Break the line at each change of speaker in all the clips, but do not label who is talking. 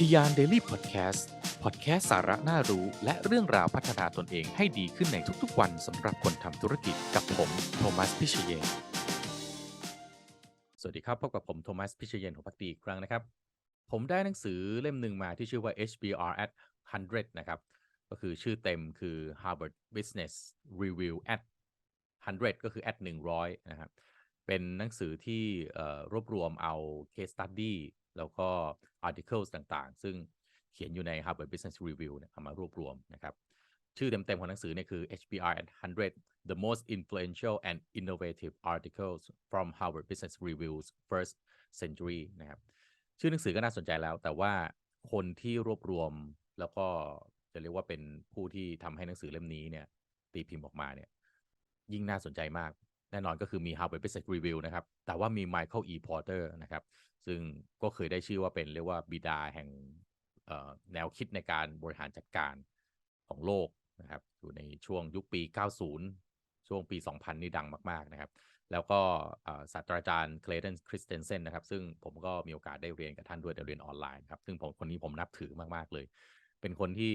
ทียานเดลี่พอดแคสต์พอดแคสต์สาระน่ารู้และเรื่องราวพัฒนาตนเองให้ดีขึ้นในทุกๆวันสำหรับคนทำธุรกิจกับผมโทมัสพิเชยนสวัสดีครับพบกับผมโทมัสพิเชยนของพักดีอีกครั้งนะครับ ผมได้หนังสือเล่มหนึ่งมาที่ชื่อว่า HBR at 100 นะครับ ก็คือชื่อเต็มคือ Harvard Business Review at 100 ก็คือ at 100 นะครับ เป็นหนังสือที่รวบรวมเอา case study แล้วก็ articles ต่างๆ ซึ่งเขียนอยู่ใน Harvard Business Review เนี่ยเอามารวบรวมนะครับ ชื่อเต็มๆของหนังสือเนี่ยคือ HBR at 100 the most influential and innovative articles from Harvard Business Review's first century นะครับ ชื่อหนังสือก็น่าสนใจแล้ว แต่ว่าคนที่รวบรวมแล้วก็จะเรียกว่าเป็นผู้ที่ทำให้หนังสือเล่มนี้เนี่ยตีพิมพ์ออกมาเนี่ยยิ่งน่าสนใจมาก แน่นอนก็คือมี Harvard Business Review นะครับ แต่ว่ามี Michael E. Porter นะครับ ซึ่งก็เคยได้ชื่อว่าเป็นเรียกว่าบิดาแห่งแนวคิดในการบริหารจัดการของโลกนะครับ อยู่ในช่วงยุคปี 90 ช่วงปี 2000 นี่ดังมาก ๆ นะครับ แล้วก็ศาสตราจารย์เคลเดนคริสเตนเซนนะครับ ซึ่งผมก็มีโอกาสได้เรียนกับท่านด้วยแต่เรียนออนไลน์ครับ ซึ่งผมคนนี้ผมนับถือมาก ๆ เลย เป็นคนที่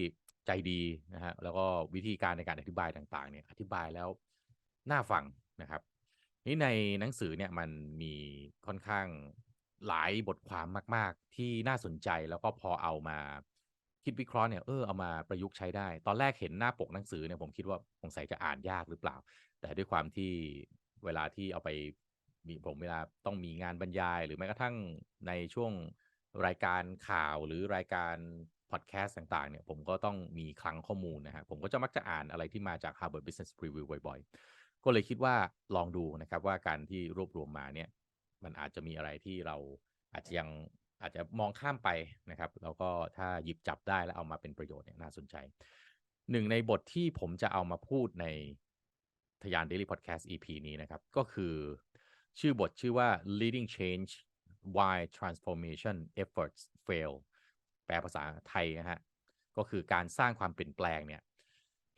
ใจดีนะฮะ แล้วก็วิธีการในการอธิบายต่าง ๆ เนี่ย อธิบายแล้วน่าฟังนะครับ นี่ในหนังสือเนี่ยมันมีค่อนข้างหลายบทความมาก ๆ ที่น่าสนใจแล้วก็พอเอามาคิดวิเคราะห์เนี่ยเออเอามาประยุกต์ใช้ได้ ตอนแรกเห็นหน้าปกหนังสือเนี่ยผมคิดว่าสงสัยจะอ่านยากหรือเปล่า แต่ด้วยความที่เวลาที่เอาไปมีผมเวลาต้องมีงานบรรยาย หรือแม้กระทั่งในช่วงรายการข่าวหรือรายการพอดแคสต์ต่าง ๆ เนี่ย ผมก็ต้องมีคลังข้อมูลนะฮะผมก็จะมักจะอ่านอะไรที่มาจาก Harvard Business Review บ่อย ๆ ก็เลยคิดว่าลองดูนะครับว่าการที่รวบรวมมาเนี่ยมันอาจจะมีอะไรที่เราอาจจะยังอาจจะมองข้ามไปนะครับ แล้วก็ถ้าหยิบจับได้แล้วเอามาเป็นประโยชน์เนี่ยน่าสนใจหนึ่งในบทที่ผมจะเอามาพูดในทยาน Daily Podcast EP นี้นะครับ ก็คือชื่อบทชื่อว่า leading change why transformation efforts fail แปลภาษาไทยนะฮะก็คือการสร้างความเปลี่ยนแปลงเนี่ย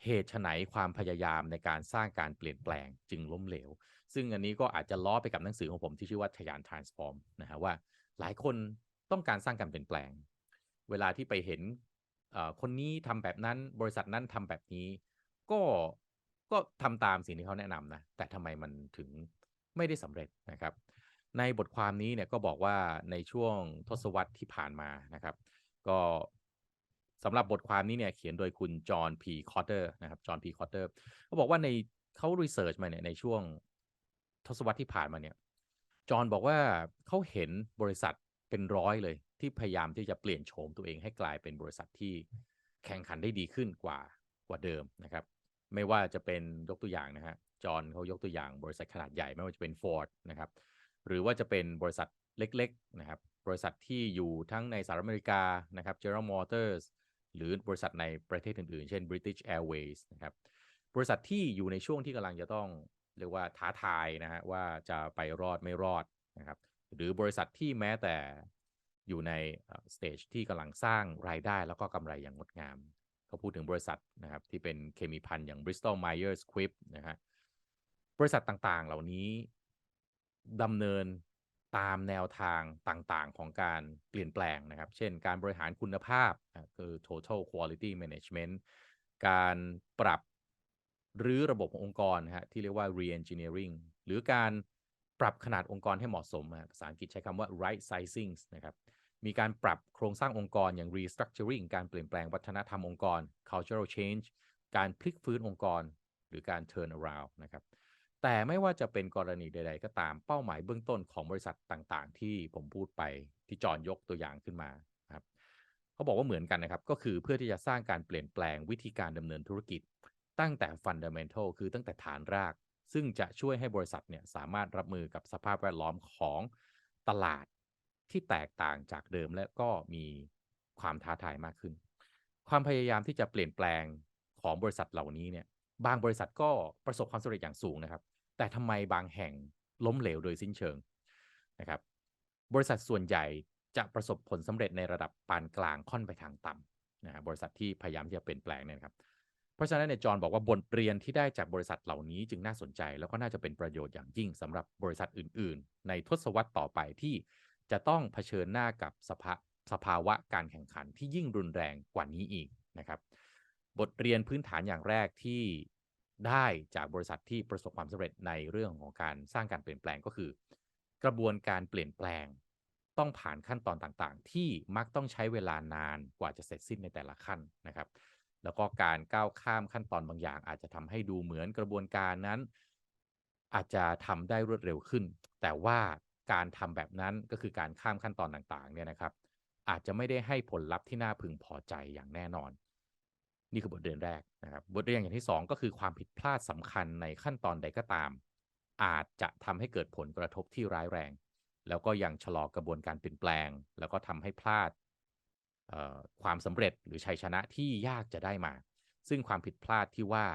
เหตุไฉนความพยายามในการสร้างการเปลี่ยนแปลงจึงล้มเหลว ซึ่งอันนี้ก็อาจจะล้อไปกับหนังสือของผมที่ชื่อว่าทยาน transform นะฮะว่าหลายคนต้องการสร้างการเปลี่ยนแปลง เวลาที่ไปเห็นคนนี้ทำแบบนั้นบริษัทนั้นทำแบบนี้ ก็ก็ทำตามสิ่งที่เขาแนะนำนะแต่ทำไมมันถึงไม่ได้สำเร็จนะครับ ในบทความนี้เนี่ยก็บอกว่าในช่วงทศวรรษที่ผ่านมานะครับ ก็ สำหรับบทความนี้เนี่ยเขียนโดยคุณจอห์นพีคอตเตอร์นะครับจอห์นพีคอตเตอร์เขาบอกว่าในเขารีเสิร์ชมาเนี่ยในช่วงทศวรรษที่ผ่านมาเนี่ยจอห์นบอกว่าเขาเห็นบริษัทเป็นร้อยเลย ที่พยายามที่จะเปลี่ยนโฉมตัวเองให้กลายเป็นบริษัทที่แข่งขันได้ดีขึ้นกว่ากว่าเดิมนะครับ ไม่ว่าจะเป็นยกตัวอย่างนะฮะจอห์นเขายกตัวอย่างบริษัทขนาดใหญ่ไม่ว่าจะเป็น Ford นะครับหรือว่าจะเป็นบริษัทเล็กๆนะครับบริษัทที่อยู่ทั้งในสหรัฐอเมริกานะครับ General Motors หรือบริษัทในประเทศอื่นๆ เช่น British Airways นะครับบริษัทที่อยู่ในช่วงที่กำลังจะต้องเรียกว่าท้าทายนะฮะว่าจะไปรอดไม่รอดนะครับหรือบริษัทที่แม้แต่อยู่ในสเตจที่กำลังสร้างรายได้แล้วก็กำไรอย่างงดงามเขาพูดถึงบริษัทนะครับที่เป็นเคมีพันอย่าง Bristol Myers Squibb นะฮะบริษัทต่างๆ เหล่านี้ดำเนิน ตามแนวทางต่างๆ ของการเปลี่ยนแปลงนะครับ เช่น การบริหารคุณภาพคือ total quality management การปรับหรือระบบขององค์กรนะฮะที่เรียกว่า re-engineering หรือการปรับขนาดองค์กรให้เหมาะสมภาษาอังกฤษใช้คำว่า right sizing นะครับมีการปรับโครงสร้างองค์กรอย่าง restructuring การเปลี่ยนแปลงวัฒนธรรมองค์กร cultural change การพลิกฟื้นองค์กร หรือการ turn around นะครับ แต่ไม่ว่าจะเป็นกรณีใด ๆ ก็ตามเป้าหมายเบื้องต้นของบริษัทต่างๆ ที่ผมพูดไปที่จอนยกตัวอย่างขึ้นมาครับเขาบอกว่าเหมือนกันนะครับ ก็คือเพื่อที่จะสร้างการเปลี่ยนแปลงวิธีการดำเนินธุรกิจ ตั้งแต่ fundamental คือตั้งแต่ฐานราก ซึ่งจะช่วยให้บริษัทเนี่ยสามารถรับมือกับสภาพแวดล้อมของตลาดที่แตกต่างจากเดิมและก็มีความท้าทายมากขึ้น ความพยายามที่จะเปลี่ยนแปลงของบริษัทเหล่านี้เนี่ยบางบริษัทก็ประสบความสำเร็จอย่างสูงนะครับ แต่ทำไมบางแห่งล้มเหลวโดยสิ้นเชิงนะครับ บริษัทส่วนใหญ่จะประสบผลสำเร็จในระดับปานกลางค่อนไปทางต่ำนะฮะบริษัทที่พยายามที่จะเปลี่ยนแปลงเนี่ยครับเพราะฉะนั้นเนี่ยจอห์นบอกว่าบทเรียนที่ได้จากบริษัทเหล่านี้จึงน่าสนใจ แล้วก็น่าจะเป็นประโยชน์อย่างยิ่งสำหรับบริษัทอื่น ๆ ในทศวรรษต่อไปที่จะต้องเผชิญหน้ากับสภาสภาวะการแข่งขันที่ยิ่งรุนแรงกว่านี้อีกนะครับ บทเรียนพื้นฐานอย่างแรกที่ ได้จากบริษัทที่ประสบความสำเร็จในเรื่องของการสร้างการเปลี่ยนแปลงก็คือ กระบวนการเปลี่ยนแปลง ต้องผ่านขั้นตอนต่างๆ ที่มักต้องใช้เวลานานกว่าจะเสร็จสิ้นในแต่ละขั้นนะครับ แล้วก็การก้าวข้ามขั้นตอนบางอย่าง อาจจะทำให้ดูเหมือนกระบวนการนั้น อาจจะทำได้รวดเร็วขึ้น แต่ว่าการทำแบบนั้นก็คือการข้ามขั้นตอนต่างๆเนี่ยนะครับ อาจจะไม่ได้ให้ผลลัพธ์ที่น่าพึงพอใจอย่างแน่นอน นี่คือบทเรียนแรกนะครับบทเรียนอย่างที่ 2 ก็คือความผิดพลาดสำคัญในขั้นตอนใดก็ตาม อาจจะทำให้เกิดผลกระทบที่ร้ายแรง แล้วก็ยังชะลอกระบวนการเปลี่ยนแปลง แล้วก็ทำให้พลาดความสำเร็จหรือชัยชนะที่ยากจะได้มา ซึ่งความผิดพลาดที่ว่า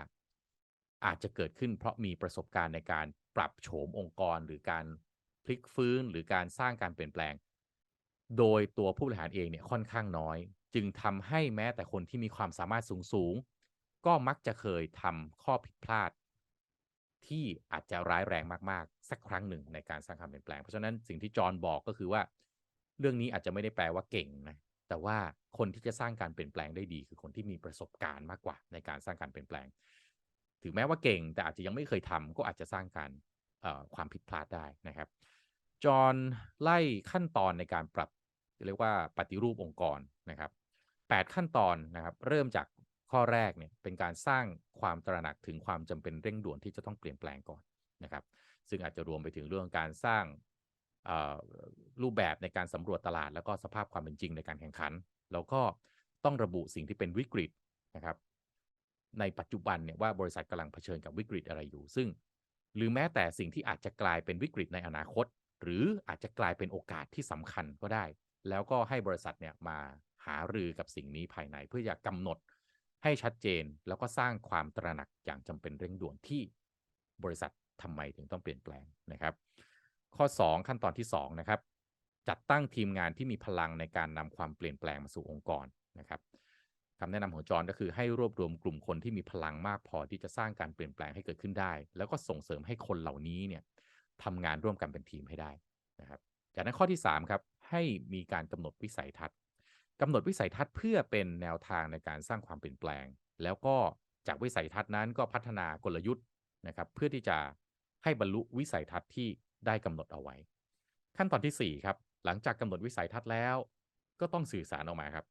อาจจะเกิดขึ้นเพราะมีประสบการณ์ในการปรับโฉมองค์กรหรือการพลิกฟื้นหรือการสร้างการเปลี่ยนแปลง โดยตัวผู้บริหารเองเนี่ยค่อนข้างน้อย จึงทำให้แม้แต่คนที่มีความสามารถสูงสูงก็มักจะเคยทำข้อผิดพลาด ที่อาจจะร้ายแรงมากๆ สักครั้งหนึ่งในการสร้างการเปลี่ยนแปลง เพราะฉะนั้นสิ่งที่จอห์นบอกก็คือว่า เรื่องนี้อาจจะไม่ได้แปลว่าเก่งนะแต่ว่าคนที่จะสร้างการเปลี่ยนแปลงได้ดี คือคนที่มีประสบการณ์มากกว่า ในการสร้างการเปลี่ยนแปลง ถึงแม้ว่าเก่ง แต่อาจจะยังไม่เคยทำก็อาจจะสร้างการความผิดพลาดได้นะครับ จอห์นไล่ขั้นตอนในการปรับเรียกว่าปฏิรูปองค์กรนะครับ 8 ขั้นตอนนะครับ เริ่มจากข้อแรกเนี่ยเป็นการสร้างความตระหนักถึงความจำเป็นเร่งด่วนที่จะต้องเปลี่ยนแปลงก่อนนะครับ ซึ่งอาจจะรวมไปถึงเรื่องการสร้างรูปแบบในการสำรวจตลาด แล้วก็สภาพความเป็นจริงในการแข่งขัน แล้วก็ต้องระบุสิ่งที่เป็นวิกฤตนะครับ ในปัจจุบันเนี่ยว่าบริษัทกำลังเผชิญกับวิกฤตอะไรอยู่ ซึ่ง หรือแม้แต่สิ่งที่อาจจะกลายเป็นวิกฤตในอนาคต หรืออาจจะกลายเป็นโอกาสที่สำคัญก็ได้ แล้วก็ให้บริษัทเนี่ยมา หารือกับสิ่งนี้ภายใน เพื่อจะกำหนดให้ชัดเจนแล้วก็สร้างความตระหนักอย่างจำเป็นเร่งด่วนที่บริษัททำไมถึงต้องเปลี่ยนแปลงนะครับ ข้อ 2 ขั้นตอนที่2นะครับจัดตั้งทีมงานที่มีพลังในการนำความเปลี่ยนแปลงมาสู่องค์กรนะครับคำแนะนำของจอห์นก็คือให้รวบรวมกลุ่มคนที่มีพลังมากพอที่จะสร้างการเปลี่ยนแปลงให้เกิดขึ้นได้ แล้วก็ส่งเสริมให้คนเหล่านี้เนี่ยทำงานร่วมกันเป็นทีมให้ได้นะครับ จากนั้นข้อที่3ครับให้มีการกำหนดวิสัยทัศน์ กำหนดวิสัยทัศน์เพื่อเป็นแนวทางในการสร้างความเปลี่ยนแปลง แล้วก็จากวิสัยทัศน์นั้นก็พัฒนากลยุทธ์นะครับเพื่อที่จะให้บรรลุวิสัยทัศน์ที่ได้กำหนดเอาไว้ ขั้นตอนที่ 4 ครับ หลังจากกำหนดวิสัยทัศน์แล้ว ก็ต้องสื่อสารออกมาครับ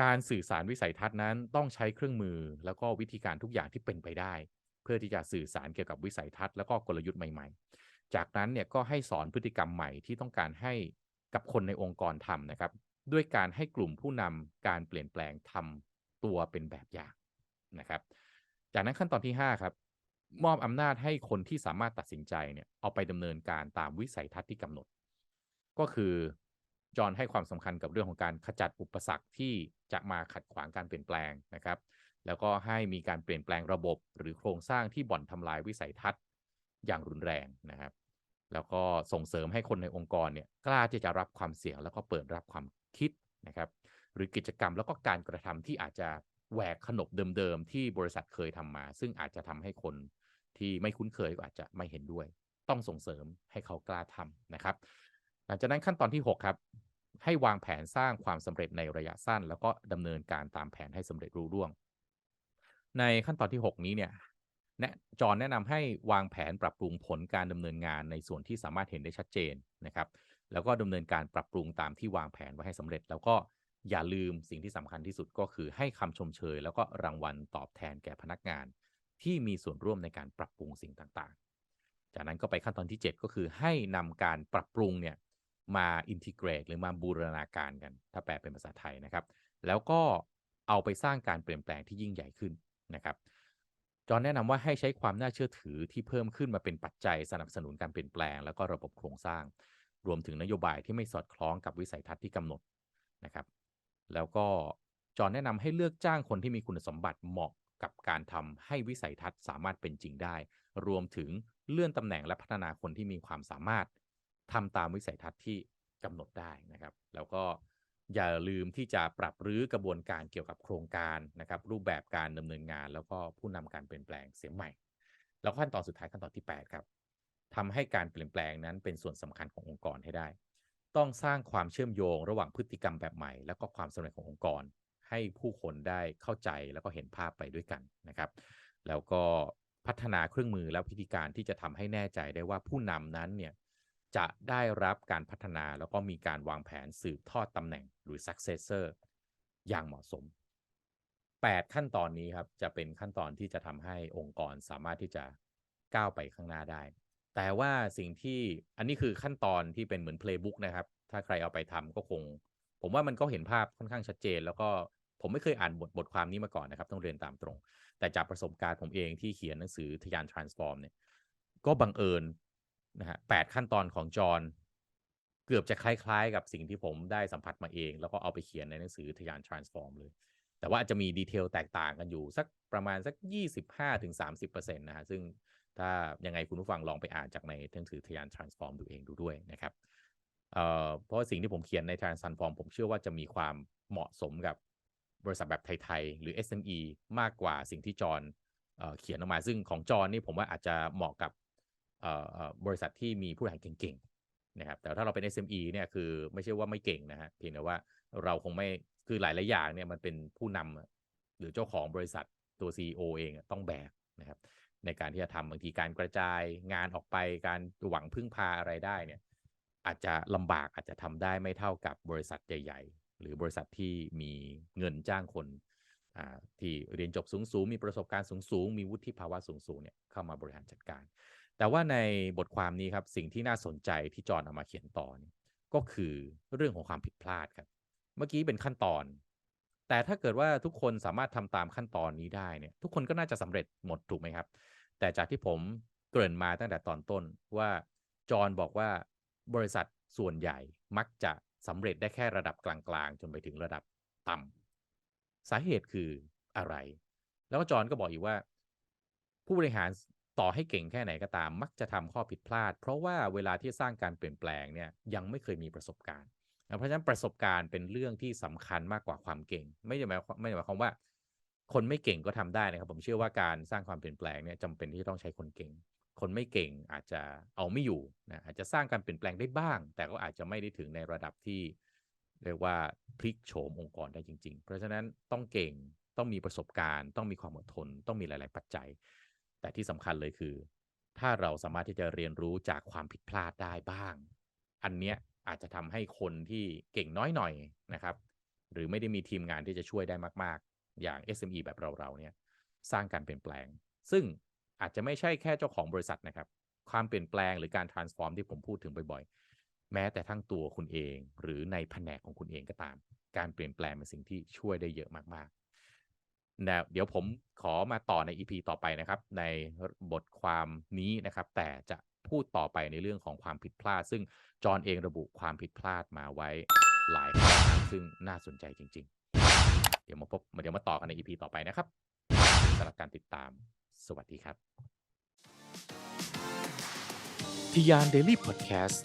การสื่อสารวิสัยทัศน์นั้นต้องใช้เครื่องมือแล้วก็วิธีการทุกอย่างที่เป็นไปได้ เพื่อที่จะสื่อสารเกี่ยวกับวิสัยทัศน์แล้วก็กลยุทธ์ใหม่ ๆ จากนั้นเนี่ยก็ให้สอนพฤติกรรมใหม่ที่ต้องการให้กับคนในองค์กรทำนะครับ ด้วยการให้กลุ่มผู้นำการเปลี่ยนแปลงทำตัวเป็นแบบอย่างนะครับ จากนั้นขั้นตอนที่ 5 ครับมอบอำนาจให้คนที่สามารถตัดสินใจเนี่ยเอาไปดำเนินการตามวิสัยทัศน์ที่กำหนด ก็คือจอห์นให้ความสำคัญกับเรื่องของการขจัดอุปสรรคที่จะมาขัดขวางการเปลี่ยนแปลงนะครับ แล้วก็ให้มีการเปลี่ยนแปลงระบบ หรือโครงสร้างที่บ่อนทำลายวิสัยทัศน์อย่างรุนแรงนะครับ แล้วก็ส่งเสริมให้คนในองค์กรเนี่ยกล้าที่จะรับความเสี่ยงแล้วก็เปิดรับความคิดนะครับ หรือกิจกรรมแล้วก็การกระทำที่อาจจะแหวกขนบเดิมๆที่บริษัทเคยทำมา ซึ่งอาจจะทำให้คนที่ไม่คุ้นเคยก็อาจจะไม่เห็นด้วย ต้องส่งเสริมให้เขากล้าทำนะครับ หลังจากนั้นขั้นตอนที่ 6 ครับ ให้วางแผนสร้างความสำเร็จในระยะสั้น แล้วก็ดำเนินการตามแผนให้สำเร็จรุ่ร่วง ในขั้นตอนที่ 6 นี้เนี่ย นะจอนแนะนำให้วางแผนปรับปรุงผลการดำเนินงานในส่วนที่สามารถเห็นได้ชัดเจนนะครับ แล้วก็ดำเนินการปรับปรุงตามที่วางแผนไว้ให้สำเร็จ แล้วก็อย่าลืมสิ่งที่สำคัญที่สุดก็คือให้คำชมเชย แล้วก็รางวัลตอบแทนแก่พนักงาน ที่มีส่วนร่วมในการปรับปรุงสิ่งต่างๆ จากนั้นก็ไปขั้นตอนที่ 7 ก็คือให้นำการปรับปรุงเนี่ยมาอินทิเกรตหรือมาบูรณาการกัน ถ้าแปลเป็นภาษาไทยนะครับ แล้วก็เอาไปสร้างการเปลี่ยนแปลงที่ยิ่งใหญ่ขึ้นนะครับ จอนแนะนำว่าให้ใช้ความน่าเชื่อถือที่เพิ่มขึ้นมาเป็นปัจจัยสนับสนุนการเปลี่ยนแปลง แล้วก็ระบบโครงสร้าง รวมถึงนโยบายที่ไม่สอดคล้องกับวิสัยทัศน์ที่กำหนดนะครับ แล้วก็จอแนะนำให้เลือกจ้างคนที่มีคุณสมบัติเหมาะกับการทำให้วิสัยทัศน์สามารถเป็นจริงได้ รวมถึงเลื่อนตำแหน่งและพัฒนาคนที่มีความสามารถทำตามวิสัยทัศน์ที่กำหนดได้นะครับ แล้วก็ อย่าลืมที่จะปรับรื้อกระบวนการเกี่ยวกับโครงการนะครับ รูปแบบการดำเนินงาน แล้วก็ผู้นำการเปลี่ยนแปลงเสียใหม่ แล้วขั้นตอนสุดท้ายขั้นตอนที่ 8 ครับทำให้การเปลี่ยนแปลงนั้นเป็นส่วนสำคัญขององค์กรให้ได้ ต้องสร้างความเชื่อมโยงระหว่างพฤติกรรมแบบใหม่ แล้วก็ความสำเร็จขององค์กร ให้ผู้คนได้เข้าใจแล้วก็เห็นภาพไปด้วยกันนะครับ แล้วก็พัฒนาเครื่องมือและวิธีการที่จะทำให้แน่ใจได้ว่าผู้นำนั้นเนี่ย จะได้รับการพัฒนาแล้วก็มีการวางแผนสืบทอดตำแหน่งหรือ successor อย่างเหมาะสม 8 ขั้นตอนนี้ครับ จะเป็นขั้นตอนที่จะทำให้องค์กรสามารถที่จะก้าวไปข้างหน้าได้ แต่ว่าสิ่งที่อันนี้คือขั้นตอนที่เป็นเหมือน playbook นะครับ ถ้าใครเอาไปทำก็คง ผมว่ามันก็เห็นภาพค่อนข้างชัดเจน แล้วก็ผมไม่เคยอ่านบทบทความนี้มาก่อนนะครับ ต้องเรียนตามตรง แต่จากประสบการณ์ผมเองที่เขียนหนังสือทะยาน transform เนี่ยก็บังเอิญ นะฮะแปดขั้นตอนของจอห์นเกือบจะคล้ายๆ กับสิ่งที่ผมได้สัมผัสมาเอง แล้วก็เอาไปเขียนในหนังสือทะยาน transform เลย แต่ว่าอาจจะมีดีเทลแตกต่างกันอยู่ สักประมาณสัก 25-30%นะฮะซึ่งถ้ายังไงคุณผู้ฟังลองไปอ่านจากในหนังสือทะยาน transform ดูเองดูด้วยนะครับเอ่อเพราะสิ่งที่ผมเขียนใน transform ผมเชื่อว่าจะมีความเหมาะสมกับบริษัทแบบไทยๆ หรือ SME มากกว่าสิ่งที่จอห์นเขียนออกมา ซึ่งของจอห์นนี่ผมว่าอาจจะเหมาะกับ บริษัทที่มีผู้บริหารเก่งๆนะครับแต่ถ้าเราเป็น SME เนี่ยคือไม่ใช่ว่าไม่เก่งนะฮะเพียงแต่ว่าเราคงไม่คือหลายๆอย่างเนี่ยมันเป็นผู้นำอะหรือเจ้าของบริษัทตัว CEO เองอะต้องแบกนะครับในการที่จะทำบางทีการกระจายงานออกไปการหวังพึ่งพาอะไรได้เนี่ยอาจจะลำบากอาจจะทำได้ไม่เท่ากับบริษัทใหญ่ ๆ หรือบริษัทที่มีเงินจ้างคนที่เรียนจบสูงๆ มีประสบการณ์สูงๆ มีวุฒิภาวะสูงๆเนี่ยเข้ามาบริหารจัดการ แต่ว่าในบทความนี้ครับสิ่งที่น่าสนใจที่จอห์นเอามาเขียนต่อนี่ก็คือเรื่องของความผิดพลาดครับ เมื่อกี้เป็นขั้นตอน แต่ถ้าเกิดว่าทุกคนสามารถทำตามขั้นตอนนี้ได้เนี่ย ทุกคนก็น่าจะสำเร็จหมดถูกไหมครับ แต่จากที่ผมเกริ่นมาตั้งแต่ตอนต้นว่าจอห์นบอกว่าบริษัทส่วนใหญ่มักจะสำเร็จได้แค่ระดับกลางๆ จนไปถึงระดับต่ำสาเหตุคืออะไร แล้วก็จอห์นก็บอกอีกว่า ผู้บริหาร ต่อให้เก่งแค่ไหนก็ตาม มักจะทำข้อผิดพลาด เพราะว่าเวลาที่สร้างการเปลี่ยนแปลงเนี่ยยังไม่เคยมีประสบการณ์ เพราะฉะนั้นประสบการณ์เป็นเรื่องที่สำคัญมากกว่าความเก่ง ไม่ได้หมายไม่ได้หมายความว่า คนไม่เก่งก็ทำได้นะครับ ผมเชื่อว่าการสร้างความเปลี่ยนแปลงเนี่ยจำเป็นที่ต้องใช้คนเก่ง คนไม่เก่งอาจจะเอาไม่อยู่นะอาจจะสร้างการเปลี่ยนแปลงได้บ้าง แต่ก็อาจจะไม่ได้ถึงในระดับที่เรียกว่าพลิกโฉมองค์กรได้จริง ๆ เพราะฉะนั้นต้องเก่งต้องมีประสบการณ์ ต้องมีความอดทน ต้องมีหลาย ๆ ปัจจัย แต่ที่สำคัญเลยคือ ถ้าเราสามารถที่จะเรียนรู้จากความผิดพลาดได้บ้าง อันเนี้ยอาจจะทำให้คนที่เก่งน้อยหน่อยนะครับ หรือไม่ได้มีทีมงานที่จะช่วยได้มาก ๆ อย่าง SME แบบเราๆเนี่ยสร้างการเปลี่ยนแปลง ซึ่งอาจจะไม่ใช่แค่เจ้าของบริษัทนะครับ ความเปลี่ยนแปลงหรือการ transform ที่ผมพูดถึงบ่อยๆ แม้แต่ทั้งตัวคุณเอง หรือในแผนกของคุณเองก็ตาม การเปลี่ยนแปลงเป็นสิ่งที่ช่วยได้เยอะมากๆ นะเดี๋ยวผมขอมาต่อใน EP ต่อไปนะครับ ในบทความนี้นะครับ แต่จะพูดต่อไปในเรื่องของความผิดพลาด ซึ่งจอห์นเองระบุความผิดพลาดมาไว้หลายข้อซึ่งน่าสนใจจริง ๆ เดี๋ยวมาพบเดี๋ยวมาต่อกันใน EP ต่อไปนะครับสำหรับการติดตาม สวัสดีครับ
ทิยานเดลี่พอดแคสต์